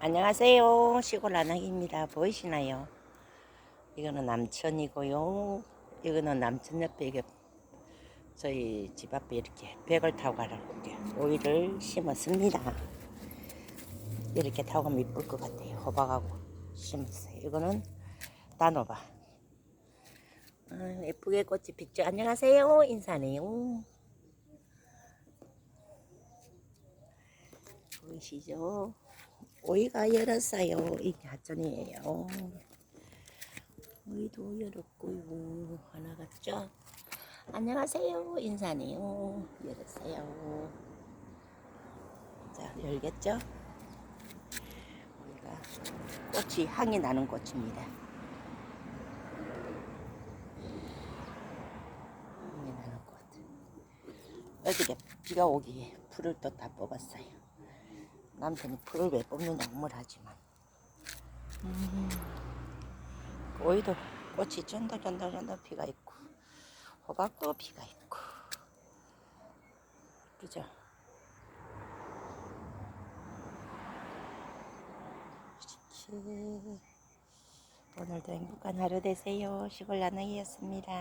안녕하세요. 시골 안학입니다. 보이시나요? 이거는 남천이고요. 이거는 남천 옆에 이게 저희 집 앞에 이렇게 벽을 타고 가라고 오이를 심었습니다. 이렇게 타고 가면 이쁠 것 같아요. 호박하고 심었어요. 이거는 단호박. 아, 예쁘게 꽃이 피죠. 안녕하세요. 인사네요. 보이시죠? 오이가 열었어요. 이게 하천이에요. 오이도 열었고요. 하나 같죠? 안녕하세요. 인사네요. 열었어요. 자, 열겠죠? 오이가 꽃이 향이 나는 꽃입니다. 향이 나는 꽃. 어저께 비가 오기에 풀을 또 다 뽑았어요. 남편이 풀을 왜 뽑느냐 우물하지만 음, 오이도 꽃이 쫀득쫀득쫀득 피가 있고 호박도 피가 있고 그죠? 이렇게 오늘도 행복한 하루 되세요. 시골 나누기였습니다.